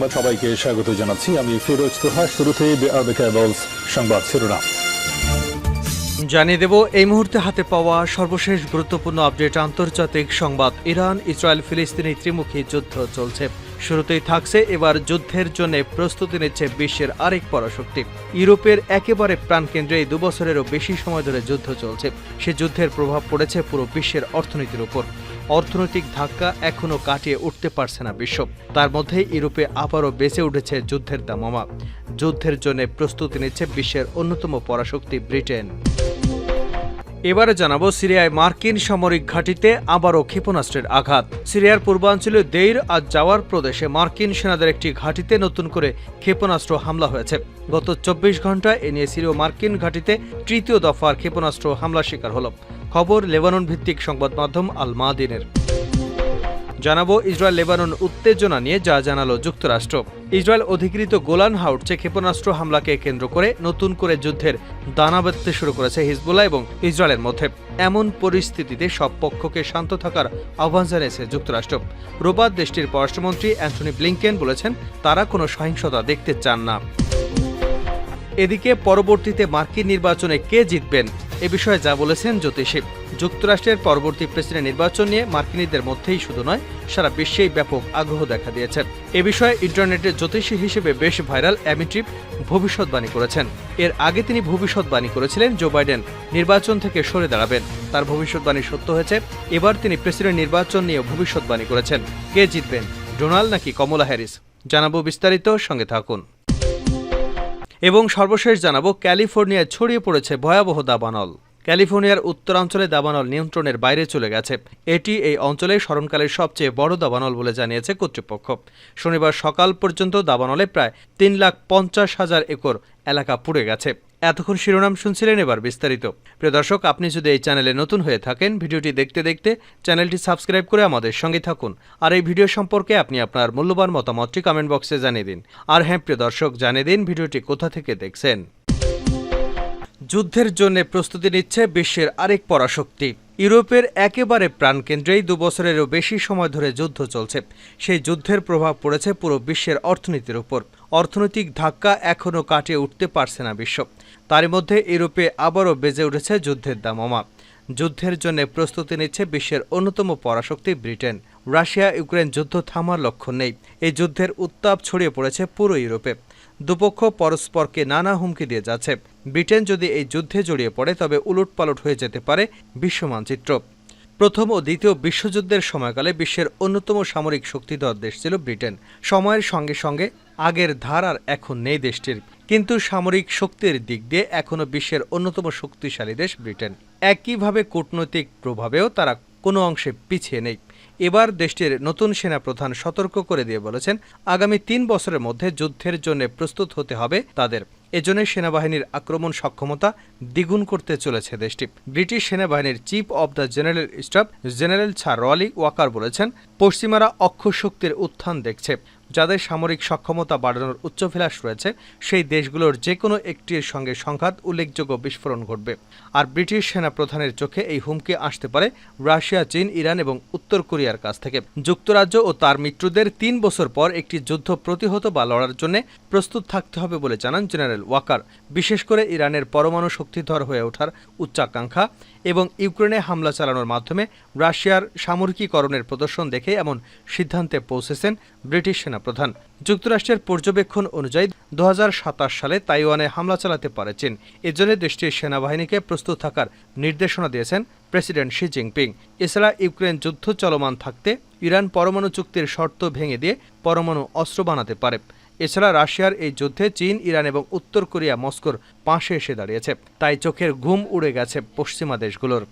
সংবাদ সবাইকে স্বাগত জানাচ্ছি। আমি ফিরোজ তোহা কেবলস সংবাদ শিরোনাম। জানিয়ে দেব, এই মুহূর্তে হাতে পাওয়া সর্বশেষ গুরুত্বপূর্ণ আপডেট আন্তর্জাতিক সংবাদ। ইরান, ইসরায়েল, ফিলিস্তিনি ত্রিমুখী যুদ্ধ চলছে। শুরুতেই থাকছে এবার যুদ্ধের জন্য প্রস্তুতি নিচ্ছে বিশ্বের আরেক পরাশক্তি। ইউরোপের একেবারে প্রাণকেন্দ্রে এই দুবছরেরও বেশি সময় ধরে যুদ্ধ চলছে। সে যুদ্ধের প্রভাব পড়েছে পুরো বিশ্বের অর্থনীতির উপর। অর্থনৈতিক ধাক্কা এখনও কাটিয়ে উঠতে পারছে না বিশ্ব। তার মধ্যে ইউরোপে আবারও বেঁচে উঠেছে যুদ্ধের দামামা। যুদ্ধের জন্য প্রস্তুতি নিচ্ছে বিশ্বের অন্যতম পরাশক্তি ব্রিটেন। এবারে জানাব সিরিয়ায় মার্কিন সামরিক ঘাঁটিতে আবারও ক্ষেপণাস্ত্রের আঘাত। সিরিয়ার পূর্বাঞ্চলীয় দেইর আজ যাওয়ার প্রদেশে মার্কিন সেনাদের একটি ঘাঁটিতে নতুন করে ক্ষেপণাস্ত্র হামলা হয়েছে। গত চব্বিশ ঘন্টায় এ নিয়ে সিরীয় মার্কিন ঘাঁটিতে তৃতীয় দফার ক্ষেপণাস্ত্র হামলা শিকার হল। খবর লেবানন ভিত্তিক সংবাদ মাধ্যম আল মাদিনের জানাব ইসরায়েল লেবানন উত্তেজনা নিয়ে যা জানালো যুক্তরাষ্ট্র। ইসরায়েল অধিকৃত গোলান হাউটসে ক্ষেপণাস্ত্র হামলাকে কেন্দ্র করে নতুন করে যুদ্ধের দানা বাঁধতে শুরু করেছে হিজবুল্লাহ এবং ইসরায়েলের মধ্যে। এমন পরিস্থিতিতে সব পক্ষকে শান্ত থাকার আহ্বান জানিয়েছে যুক্তরাষ্ট্র। রোববার দেশটির পররাষ্ট্রমন্ত্রী অ্যান্থনি ব্লিংকেন বলেছেন, তারা কোনো সহিংসতা দেখতে চান না। এদিকে পরবর্তীতে মার্কিন নির্বাচনে কে জিতবেন? এ বিষয়ে যা বলেছেন জ্যোতিষী। যুক্তরাষ্ট্রের পরবর্তী প্রেসিডেন্ট নির্বাচন নিয়ে মার্কিনীদের মধ্যেই শুধু নয়, সারা বিশ্বেই ব্যাপক আগ্রহ দেখা দিয়েছে এ বিষয়ে ইন্টারনেটে জ্যোতিষী হিসেবে বেশ ভাইরাল অ্যামিট্রিপ ভবিষ্যৎবাণী করেছেন। এর আগে তিনি ভবিষ্যৎবাণী করেছিলেন জো বাইডেন, নির্বাচন থেকে সরে দাঁড়াবেন। তার ভবিষ্যৎবাণী সত্য হয়েছে, এবার তিনি প্রেসিডেন্ট নির্বাচন নিয়ে ভবিষ্যৎবাণী করেছেন। কে জিতবেন, ডোনাল্ড নাকি কমলা হ্যারিস? জানাব বিস্তারিত, সঙ্গে থাকুন। এবং সর্বশেষ জানাব, ক্যালিফোর্নিয়ায় ছড়িয়ে পড়েছে ভয়াবহ দাবানল। ক্যালিফোর্নিয়ার উত্তরাঞ্চলে দাবানল নিয়ন্ত্রণের বাইরে চলে গেছে। এটি এই অঞ্চলে স্মরণকালের সবচেয়ে বড় দাবানল বলে জানিয়েছে কর্তৃপক্ষ। শনিবার সকাল পর্যন্ত দাবানলে প্রায় তিন লাখ পঞ্চাশ হাজার একর এলাকা পুড়ে গেছে। এতক্ষণ শিরোনাম শুনছিলেন এবার বিস্তারিত। প্রিয় দর্শক, আপনি যদি এই চ্যানেলে নতুন হয়ে থাকেন, ভিডিওটি দেখতে দেখতে চ্যানেলটি সাবস্ক্রাইব করে আমাদের সঙ্গে থাকুন। আর এই ভিডিও সম্পর্কে আপনি আপনার মূল্যবান মতামতটি কমেন্ট বক্সে জানিয়ে দিন। আর হ্যাঁ প্রিয় দর্শক, জানিয়ে দিন ভিডিওটি কোথা থেকে দেখছেন। যুদ্ধের জন্য প্রস্তুতি নিচ্ছে বিশ্বের আরেক পরাশক্তি। ইউরোপের একেবারে প্রাণকেন্দ্রেই দুবছরেরও বেশি সময় ধরে যুদ্ধ চলছে। সেই যুদ্ধের প্রভাব পড়েছে পুরো বিশ্বের অর্থনীতির উপর। অর্থনৈতিক ধাক্কা এখনও কাটিয়ে উঠতে পারছে না বিশ্ব। তারই মধ্যে ইউরোপে আবারও বেজে উঠেছে যুদ্ধের দামমা। যুদ্ধের জন্য প্রস্তুতি নিচ্ছে বিশ্বের অন্যতম পরাশক্তি ব্রিটেন। রাশিয়া, ইউক্রেন যুদ্ধ থামার লক্ষ্য নেই। এই যুদ্ধের উত্তাপ ছড়িয়ে পড়েছে পুরো ইউরোপে। দুপক্ষ পরস্পরকে নানা হুমকি দিয়ে যাচ্ছে। ব্রিটেন যদি এই যুদ্ধে জড়িয়ে পড়ে, তবে উলটপালট হয়ে যেতে পারে বিশ্ব মানচিত্র। প্রথম ও দ্বিতীয় বিশ্বযুদ্ধের সময়কালে বিশ্বের অন্যতম সামরিক শক্তিধর দেশ ছিল ব্রিটেন। সময়ের সঙ্গে সঙ্গে আগের ধার আর এখন নেই দেশটির। কিন্তু সামরিক শক্তির দিক দিয়ে এখনও বিশ্বের অন্যতম শক্তিশালী দেশ ব্রিটেন। একইভাবে কূটনৈতিক প্রভাবেও তারা কোনো অংশে পিছিয়ে নেই। এবার দেশটির নতুন সেনাপ্রধান সতর্ক করে দিয়ে বলেছেন, আগামী তিন বছরের মধ্যে যুদ্ধের জন্য প্রস্তুত হতে হবে তাদের। এজন্য সেনাবাহিনীর আক্রমণ সক্ষমতা দ্বিগুণ করতে চলেছে দেশটি। ব্রিটিশ সেনাবাহিনীর chief of the general staff general sir Roly Walker বলেছেন, পশ্চিমারা অক্ষশক্তির উত্থান দেখছে। যাদের সামরিক সক্ষমতা বাড়ানোর উচ্চভিলাষ রয়েছে, সেই দেশগুলোর যে কোনো একটির সঙ্গে সংঘাত উল্লেখযোগ্য বিস্ফোরণ ঘটবে। আর ব্রিটিশ সেনা প্রধানের চোখে এই হুমকি আসতে পারে রাশিয়া, চীন, ইরান এবং উত্তর কোরিয়ার কাছ থেকে। যুক্তরাজ্য ও তার মিত্রদের তিন বছর পর একটি যুদ্ধ প্রতিহত বা লড়ার জন্য প্রস্তুত থাকতে হবে বলে জানান জেনারেল ওয়াকার। বিশেষ করে ইরানের পরমাণু শক্তিধর হয়ে ওঠার উচ্চাকাঙ্ক্ষা এবং ইউক্রেনে হামলা চালানোর মাধ্যমে রাশিয়ার সামরিকীকরণের প্রদর্শন দেখে এমন সিদ্ধান্তে পৌঁছেছেন ব্রিটিশ সেনাপ্রধান। যুক্তরাষ্ট্রের পর্যবেক্ষণ অনুযায়ী দু হাজার সাতাশ সালে তাইওয়ানে হামলা চালাতে পারে চীন এজন্য দেশটির সেনাবাহিনীকে প্রস্তুত থাকার নির্দেশনা দিয়েছেন প্রেসিডেন্ট শি জিনপিং। এছাড়া ইউক্রেন যুদ্ধ চলমান থাকতে ইরান পরমাণু চুক্তির শর্ত ভেঙে দিয়ে পরমাণু অস্ত্র বানাতে পারে। এছাড়া রাশিয়ার এই যুদ্ধে চীন, ইরান এবং উত্তর কোরিয়া মস্কোর পাশে এসে দাঁড়িয়েছে। তাই চোখের ঘুম উড়ে গেছে পশ্চিমা দেশগুলোর।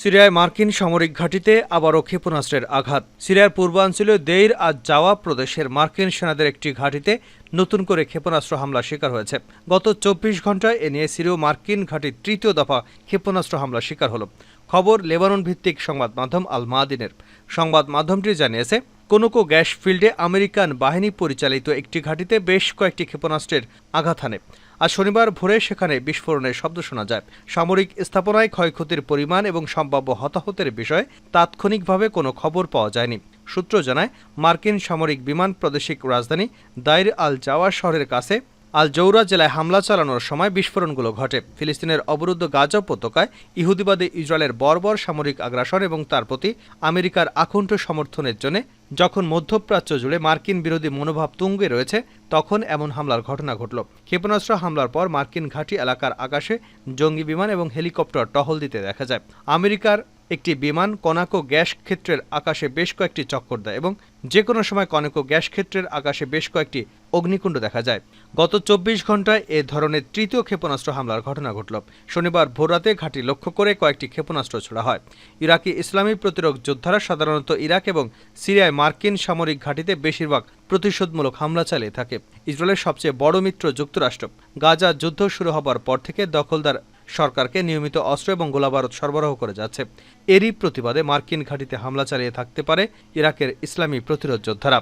সিরিয়ায় মার্কিন সামরিক ঘাঁটিতে আবারও ক্ষেপণাস্ত্রের আঘাত। সিরিয়ার পূর্বাঞ্চলীয় দেইর আজ যাওয়া প্রদেশের মার্কিন সেনাদের একটি ঘাঁটিতে নতুন করে ক্ষেপণাস্ত্র হামলা শিকার হয়েছে। গত চব্বিশ ঘন্টায় এ নিয়ে সিরিয় মার্কিন ঘাঁটির তৃতীয় দফা ক্ষেপণাস্ত্র হামলা শিকার হল। খবর লেবানন ভিত্তিক সংবাদ মাধ্যম আল মাদিনের সংবাদ মাধ্যমটি জানিয়েছে কোনোকো গ্যাস ফিল্ডে আমেরিকান বাহিনী পরিচালিত একটি ঘাঁটিতে বেশ কয়েকটি ক্ষেপণাস্ত্রের আঘাত হানে। আজ শনিবার ভোরে সেখানে বিস্ফোরণের শব্দ শোনা যায়। সামরিক স্থাপনায় ক্ষয়ক্ষতির পরিমাণ এবং সম্ভাব্য হতাহতের বিষয়ে তাৎক্ষণিকভাবে কোনো খবর পাওয়া যায়নি। সূত্র জানায়, মার্কিন সামরিক বিমান প্রাদেশিক রাজধানী দাইর আল জাওয়া শহরের কাছে আল জৌরা জেলায় হামলা চালানোর সময় বিস্ফোরণগুলো ঘটে। ফিলিস্তিনের অবরুদ্ধ গাজা উপত্যকায় ইহুদিবাদী ইসরায়েলের বর্বর সামরিক আগ্রাসন এবং তার প্রতি আমেরিকার আকুণ্ঠ সমর্থনের জন্য যখন মধ্যপ্রাচ্য জুড়ে মার্কিন বিরোধী মনোভাব তুঙ্গে রয়েছে, তখন এমন হামলার ঘটনা ঘটল। ক্ষেপণাস্ত্র হামলার পর মার্কিন ঘাঁটি এলাকার আকাশে জঙ্গি বিমান এবং হেলিকপ্টার টহল দিতে দেখা যায়। আমেরিকার একটি বিমান কনাকো গ্যাস ক্ষেত্রের আকাশে বেশ কয়েকটি চক্কর দেয় এবং যে কোনো সময় কনাকো গ্যাস ক্ষেত্রের আকাশে বেশ কয়েকটি অগ্নিকুণ্ড দেখা যায়। গত চব্বিশ ঘন্টায় এ ধরনের তৃতীয় ক্ষেপণাস্ত্র হামলার ঘটনা ঘটল। শনিবার ভোররাতে ঘাঁটি লক্ষ্য করে কয়েকটি ক্ষেপণাস্ত্র ছোড়া হয়। ইরাকি ইসলামী প্রতিরোধ যোদ্ধারা সাধারণত ইরাক এবং সিরিয়ায় মার্কিন সামরিক ঘাঁটিতে বেশিরভাগ প্রতিশোধমূলক হামলা চালিয়ে থাকে। ইসরায়েলের সবচেয়ে বড় মিত্র যুক্তরাষ্ট্র। গাজা যুদ্ধ শুরু হবার পর থেকে দখলদার সরকারকে নিয়মিত অস্ত্র এবং গোলাবারুদ সরবরাহ করে যাচ্ছে। এরই প্রতিবাদে মার্কিন ঘাঁটিতে হামলা চালিয়ে থাকতে পারে ইরাকের ইসলামী প্রতিরোধ যোদ্ধারা।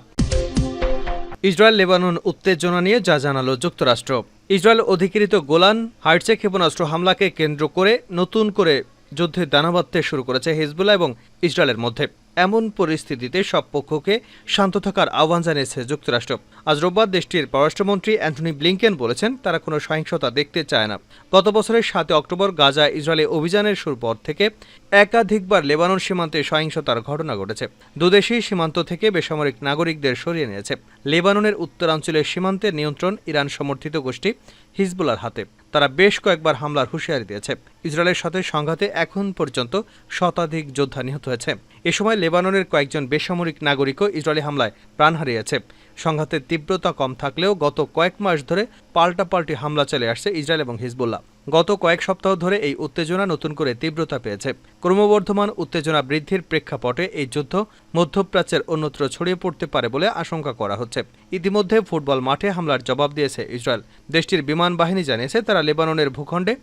ইসরায়েল লেবানন উত্তেজনা নিয়ে যা জানালো যুক্তরাষ্ট্র। ইসরায়েল অধিকৃত গোলান হাইটসে ক্ষেপণাস্ত্র হামলাকে কেন্দ্র করে নতুন করে যুদ্ধে দানা বাঁধতে শুরু করেছে হিজবুল্লাহ এবং ইসরায়েলের মধ্যে। এমন পরিস্থিতিতে সব পক্ষকে শান্ত থাকার আহ্বান জানিয়েছে যুক্তরাষ্ট্র। আজ রোববার দেশটির পররাষ্ট্রমন্ত্রী অ্যান্টনি ব্লিংকেন বলেছেন, তারা কোনো সহিংসতা দেখতে চায় না। গত বছরের সাতই অক্টোবর গাজা ইসরায়েলি অভিযানের শুরু পর থেকে একাধিকবার লেবানন সীমান্তে সহিংসতার ঘটনা ঘটেছে। দুদেশই সীমান্ত থেকে বেসামরিক নাগরিকদের সরিয়ে নিয়েছে। লেবাননের উত্তরাঞ্চলের সীমান্তের নিয়ন্ত্রণ ইরান সমর্থিত গোষ্ঠী হিজবুলার হাতে। তারা বেশ কয়েকবার হামলার হুঁশিয়ারি দিয়েছে। ইসরায়েলের সাথে সংঘাতে এখন পর্যন্ত শতাধিক যোদ্ধা নিহত হয়েছে। এ সময় লেবাননের কয়েকজন বেসামরিক নাগরিকও ইসরায়েলি হামলায় প্রাণ হারিয়েছে। সংঘাতের তীব্রতা কম থাকলেও গত কয়েক মাস ধরে পাল্টাপাল্টি হামলা চলে আসছে ইসরায়েল এবং হিজবুল্লাহ। গত কয়েক সপ্তাহ ধরে এই উত্তেজনা নতুন করে তীব্রতা পেয়েছে। ক্রমবর্ধমান উত্তেজনা বৃদ্ধির প্রেক্ষাপটে এই যুদ্ধ মধ্যপ্রাচ্যের অন্যত্র ছড়িয়ে পড়তে পারে বলে আশঙ্কা করা হচ্ছে। ইতিমধ্যে ফুটবল মাঠে হামলার জবাব দিয়েছে ইসরায়েল। দেশটির বিমান বাহিনী জানিয়েছে, তারা লেবাননের ভূখণ্ডে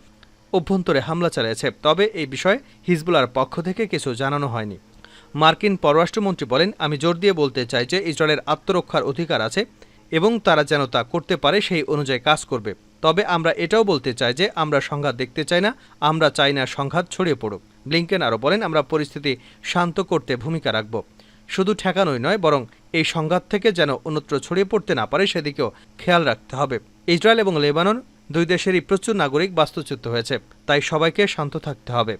অভ্যন্তরে হামলা চালিয়েছে। তবে এই বিষয়ে হিজবুলার পক্ষ থেকে কিছু জানানো হয়নি। মার্কিন পররাষ্ট্রমন্ত্রী বলেন, আমি জোর দিয়ে বলতে চাই যে ইসরায়েলের আত্মরক্ষার অধিকার আছে এবং তারা যেন তা করতে পারে সেই অনুযায়ী কাজ করবে। তবে আমরা এটাও বলতে চাই যে আমরা সংঘাত দেখতে চাই না, আমরা চাই না সংঘাত ছড়িয়ে পড়ুক। ব্লিংকেন আরও বলেন, আমরা পরিস্থিতি শান্ত করতে ভূমিকা রাখব। শুধু ঠেকানোই নয়, বরং এই সংঘাত থেকে যেন অন্যত্র ছড়িয়ে পড়তে না পারে সেদিকেও খেয়াল রাখতে হবে। ইসরায়েল এবং লেবানন দুই দেশেরই প্রচুর নাগরিক বাস্তুচ্যুত হয়েছে, তাই সবাইকে শান্ত থাকতে হবে।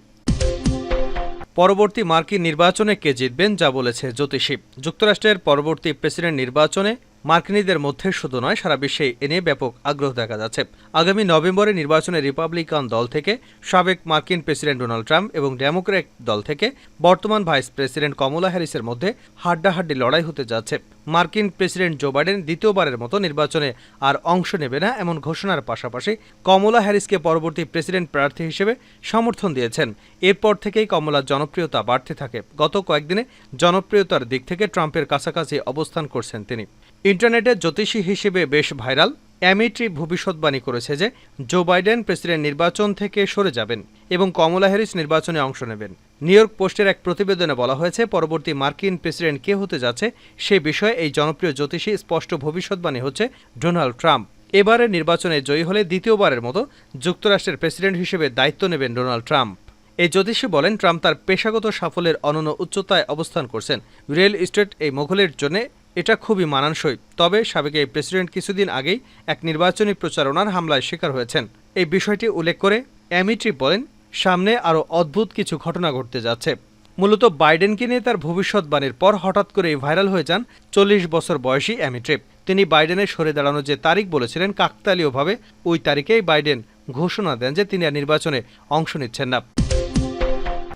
পরবর্তী মার্কিন নির্বাচনে কে জিতবেন যা বলেছে জ্যোতিষী। যুক্তরাষ্ট্রের পরবর্তী প্রেসিডেন্ট নির্বাচনে মার্কিনীদের মধ্যে শুধু নয়, সারা বিশ্বে এ নিয়ে ব্যাপক আগ্রহ দেখা যাচ্ছে। আগামী নভেম্বরে নির্বাচনে রিপাবলিকান দল থেকে সাবেক মার্কিন প্রেসিডেন্ট ডোনাল্ড ট্রাম্প এবং ডেমোক্র্যাট দল থেকে বর্তমান ভাইস প্রেসিডেন্ট কমলা হ্যারিসের মধ্যে হাড্ডাহাড্ডি লড়াই হতে যাচ্ছে। মার্কিন প্রেসিডেন্ট জো বাইডেন দ্বিতীয়বারের মতো নির্বাচনে আর অংশ নেবে না এমন ঘোষণার পাশাপাশি কমলা হ্যারিসকে পরবর্তী প্রেসিডেন্ট প্রার্থী হিসেবে সমর্থন দিয়েছেন। এরপর থেকেই কমলার জনপ্রিয়তা বাড়তে থাকে। গত কয়েকদিনে জনপ্রিয়তার দিক থেকে ট্রাম্পের কাছাকাছি অবস্থান করছেন তিনি। ইন্টারনেটে জ্যোতিষী হিসেবে বেশ ভাইরাল। অ্যামিট্রি ভবিষ্যৎবাণী করেছে যে, জো বাইডেন প্রেসিডেন্ট নির্বাচন থেকে সরে যাবেন এবং কমলা হ্যারিস নির্বাচনে অংশ নেবেন। নিউ ইয়র্ক পোস্টের এক প্রতিবেদনে বলা হয়েছে, পরবর্তী মার্কিন প্রেসিডেন্ট কে হতে যাচ্ছে সে বিষয়ে এই জনপ্রিয় জ্যোতিষী স্পষ্ট ভবিষ্যৎবাণী হচ্ছে ডোনাল্ড ট্রাম্প। এবারে নির্বাচনে জয়ী হলে দ্বিতীয়বারের মতো যুক্তরাষ্ট্রের প্রেসিডেন্ট হিসেবে দায়িত্ব নেবেন ডোনাল্ড ট্রাম্প। এই জ্যোতিষী বলেন, ট্রাম্প তার পেশাগত সাফল্যের অনন্য উচ্চতায় অবস্থান করছেন। রিয়েল এস্টেট এই মোঘলের জন্য এটা খুবই মানানসই। তবে সাবেক এই প্রেসিডেন্ট কিছুদিন আগেই এক নির্বাচনী প্রচারণার হামলায় শিকার হয়েছেন। এই বিষয়টি উল্লেখ করে অ্যামিট্রি বলেন, সামনে আরও অদ্ভুত কিছু ঘটনা ঘটতে যাচ্ছে। মূলত বাইডেনকে নিয়ে তার ভবিষ্যৎবাণীর পর হঠাৎ করে ভাইরাল হয়ে যান চল্লিশ বছর বয়সী অ্যামিট্রিপ তিনি বাইডেনের সরে দাঁড়ানোর যে তারিখ বলেছিলেন, কাকতালীয়ভাবে ওই তারিখেই বাইডেন ঘোষণা দেন যে তিনি আর নির্বাচনে অংশ নিচ্ছেন না।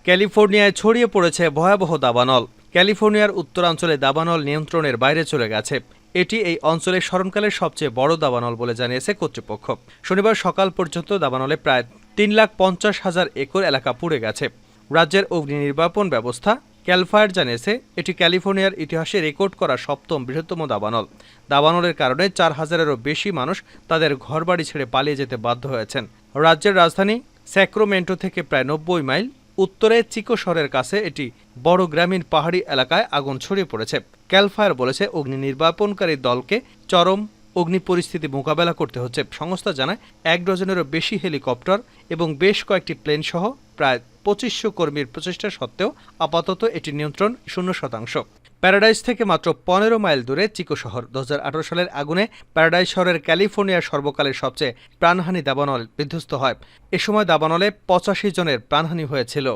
ক্যালিফোর্নিয়ায় ছড়িয়ে পড়েছে ভয়াবহ দাবানল। ক্যালিফোর্নিয়ার উত্তরাঞ্চলে দাবানল নিয়ন্ত্রণের বাইরে চলে গেছে। এটি এই অঞ্চলের স্মরণকালের সবচেয়ে বড় দাবানল বলে জানিয়েছে কর্তৃপক্ষ। শনিবার সকাল পর্যন্ত দাবানলে প্রায় তিন লাখ পঞ্চাশ হাজার একর এলাকা পুড়ে গেছে। রাজ্যের অগ্নি নির্বাপন ব্যবস্থা ক্যালফায়ার জানিয়েছে, এটি ক্যালিফোর্নিয়ার ইতিহাসে রেকর্ড করা সপ্তম বৃহত্তম দাবানল। দাবানলের কারণে চার হাজারেরও বেশি মানুষ তাদের ঘরবাড়ি ছেড়ে পালিয়ে যেতে বাধ্য হয়েছেন। রাজ্যের রাজধানী স্যাক্রোমেন্টো থেকে প্রায় নব্বই মাইল উত্তরে চিকো শহরের কাছে এটি বড় গ্রামীণ পাহাড়ি এলাকায় আগুন ছড়িয়ে পড়েছে। ক্যালফায়ার বলেছে, অগ্নি নির্বাপনকারী দলকে চরম অগ্নি পরিস্থিতি মোকাবেলা করতে হচ্ছে। সংস্থা জানায়, এক ডজনেরও বেশি হেলিকপ্টার এবং বেশ কয়েকটি প্লেন সহ প্রায় পঁচিশশো কর্মীর প্রচেষ্টা সত্ত্বেও আপাতত এটি নিয়ন্ত্রণ শূন্য শতাংশ। প্যারাডাইস থেকে মাত্র পনেরো মাইল দূরে চিকো শহর। দু হাজার আঠারো সালের আগুনে প্যারাডাইস শহরের ক্যালিফোর্নিয়ার সর্বকালের সবচেয়ে প্রাণহানি দাবানল বিধ্বস্ত হয়। এ সময় দাবানলে পঁচাশি জনের প্রাণহানি হয়েছিল।